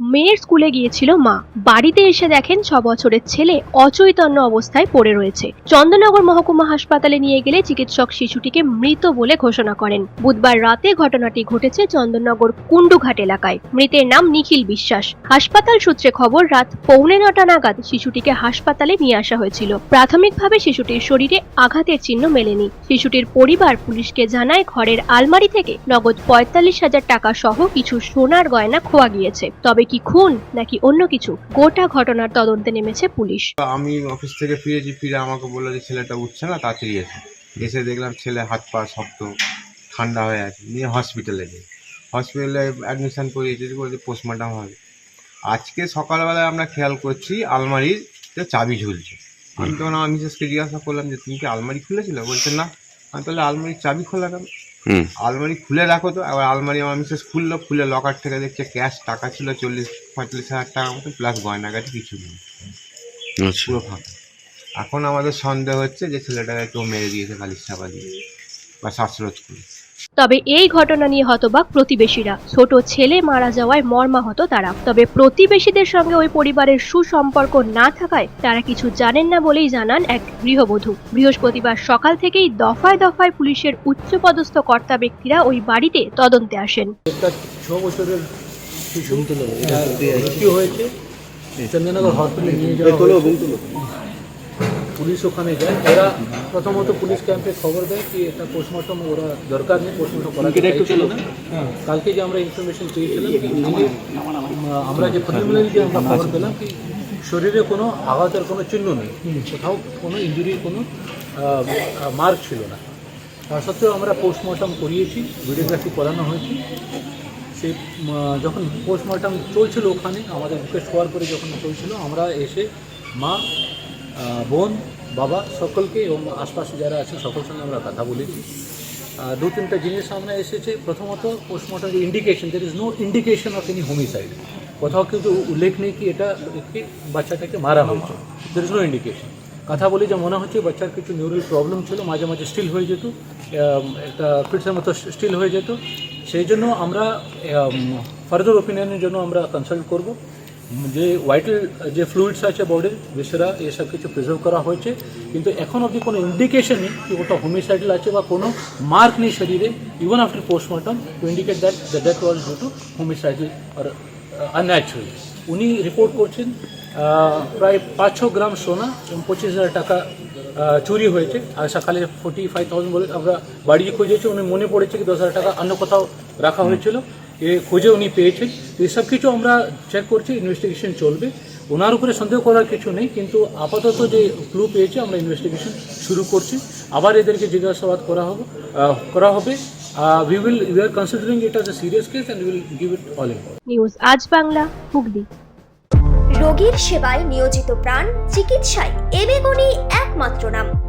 মেয়ের স্কুলে গিয়েছিল মা। বাড়িতে এসে দেখেন ছ বছরের ছেলে অচৈতন্য অবস্থায় পড়ে রয়েছে। চন্দননগর মহকুমা হাসপাতালে নিয়ে গেলে চিকিৎসক শিশুটিকে মৃত বলে ঘোষণা করেন। বুধবার রাতে ঘটনাটি ঘটেছে চন্দননগর কুন্ডুঘাট এলাকায়। মৃতের নাম নিখিল বিশ্বাস। হাসপাতাল সূত্রে খবর, রাত পৌনে নটা নাগাদ শিশুটিকে হাসপাতালে নিয়ে আসা হয়েছিল। প্রাথমিকভাবে শিশুটির শরীরে আঘাতের চিহ্ন মেলেনি। শিশুটির পরিবার পুলিশকে জানায়, ঘরের আলমারি থেকে নগদ পঁয়তাল্লিশ হাজার টাকা সহ কিছু সোনার গয়না খোয়া গিয়েছে। তবে কি খুন নাকি অন্য কিছু? গোটা ঘটনার তদন্তে নেমেছে পুলিশ। আমি অফিস থেকে ফিরেছি, ফিরে আমাকে বলল যে ছেলেটা উঠছে না, তাড়াতাড়ি এসে। এসে দেখলাম ছেলে হাত পা শক্ত, ঠান্ডা হয়ে আছে। নিয়ে হসপিটালে যাই হসপিটালে অ্যাডমিশন করিয়েছি বলছে পোস্টমর্টম হবে। আজকে সকালবেলায় আমরা খেয়াল করছি আলমারির যে চাবি ঝুলছে। আমি তখন আমার মিসেসকে জিজ্ঞাসা করলাম যে, তুমি কি আলমারি খুলেছিলে? বলছে, না। আমি তাহলে আলমারির চাবি খোলা কেন? আলমারি খুলে রাখো তো আবার আলমারি আমার মিসেস খুললো খুলে লকার থেকে দেখছে ক্যাশ টাকা ছিল চল্লিশ পঁয়তাল্লিশ হাজার টাকার মতো প্লাস গয়নাগাটি কিছু নেই। আচ্ছা। পুরো ফাঁকা। এখন আমাদের সন্দেহ হচ্ছে যে ছেলেটাকে কেউ মেরে দিয়েছে কালির চাপা দিয়ে বা শ্বাসরোধ করে তবে এই ঘটনা নিয়ে হতবাক প্রতিবেশীরা। ছোট ছেলে মারা যাওয়ায় মর্মাহত তারা। তবে প্রতিবেশীদের সঙ্গে ওই পরিবারের সুসম্পর্ক না থাকায় তারা কিছু জানেন না বলেই জানান এক গৃহবধূ। বৃহস্পতিবার সকাল থেকেই দফায় দফায় পুলিশের উচ্চপদস্থ কর্তা ব্যক্তিরা ওই বাড়িতে তদন্তে আসেন। হয়েছে। পুলিশ ওখানে যায়। ওরা প্রথমত পুলিশ ক্যাম্পে খবর দেয় কি এটা পোস্টমর্টম ওরা দরকার নেই পোস্টমর্টম করা চাইছিল। কালকে যে আমরা ইনফরমেশন পেয়েছিলাম আমরা যে প্রিলিমিনারি যে আমরা খবর পেলাম কি শরীরে কোনো আঘাতের কোনো চিহ্ন নেই কোথাও কোনো ইঞ্জুরির কোনো মার্ক ছিল না। তা সত্ত্বেও আমরা পোস্টমর্টম করিয়েছি ভিডিওগ্রাফি করানো হয়েছে। উম, যখন পোস্টমর্টম চলছিল ওখানে আমাদের রিকোয়েস্ট হওয়ার পরে যখন চলছিল আমরা এসে মা বোন, বাবা সকলকে এবং আশপাশে যারা আছে সকল সঙ্গে আমরা কথা বলেছি। দু তিনটা জিনিস সামনে এসেছে। প্রথমত postmortem indication there is no indication of any homicide কোথাও কিন্তু উল্লেখ নেই কি এটা একে বাচ্চাটাকে মারা হয়েছে। দের ইজ নো ইন্ডিকেশন কথা বলি যে মনে হচ্ছে বাচ্চার কিছু নিউরাল প্রবলেম ছিল, মাঝে মাঝে স্টিল হয়ে যেত একটা ফিটসের মতো স্টিল হয়ে যেত। সেই জন্য আমরা ফার্দার ওপিনিয়নের জন্য আমরা কনসাল্ট করব। যে ভাইটাল যে ফ্লুইডস আছে বডির বিসেরা এসব কিছু প্রিজার্ভ করা হয়েছে। কিন্তু এখন অবধি কোনো ইন্ডিকেশন নেই কি ওটা হোমিসাইডাল আছে বা কোনো মার্ক নেই শরীরে even after postmortem to indicate that the death was due to homicidal R unnatural উনি রিপোর্ট করছেন প্রায় পাঁচ ছ গ্রাম সোনা এবং পঁচিশ হাজার টাকা চুরি হয়েছে। আর সকালে ফোর্টি ফাইভ থাউজেন্ড বলে আমরা বাড়ি খুঁজেছি, উনি মনে পড়েছে কি দশ হাজার টাকা অন্য কোথাও রাখা হয়েছিল। এ খুঁজে উনি পেয়েছেন। তো এসব কিছু আমরা চেক করছি ইনভেস্টিগেশন চলবে। ওনার উপরে সন্দেহ করার কিছু নেই কিন্তু আপাতত যে ক্লু পেয়েছে আমরা ইনভেস্টিগেশন শুরু করছি। আবার এদেরকে জিজ্ঞাসাবাদ করা হবে করা হবে। We will we are considering it as a serious case and will give it all in news Aaj Bangla Hooghly. রোগীর সেবায় নিয়োজিত প্রাণ চিকিৎসায় এবেগুনি একমাত্র নাম।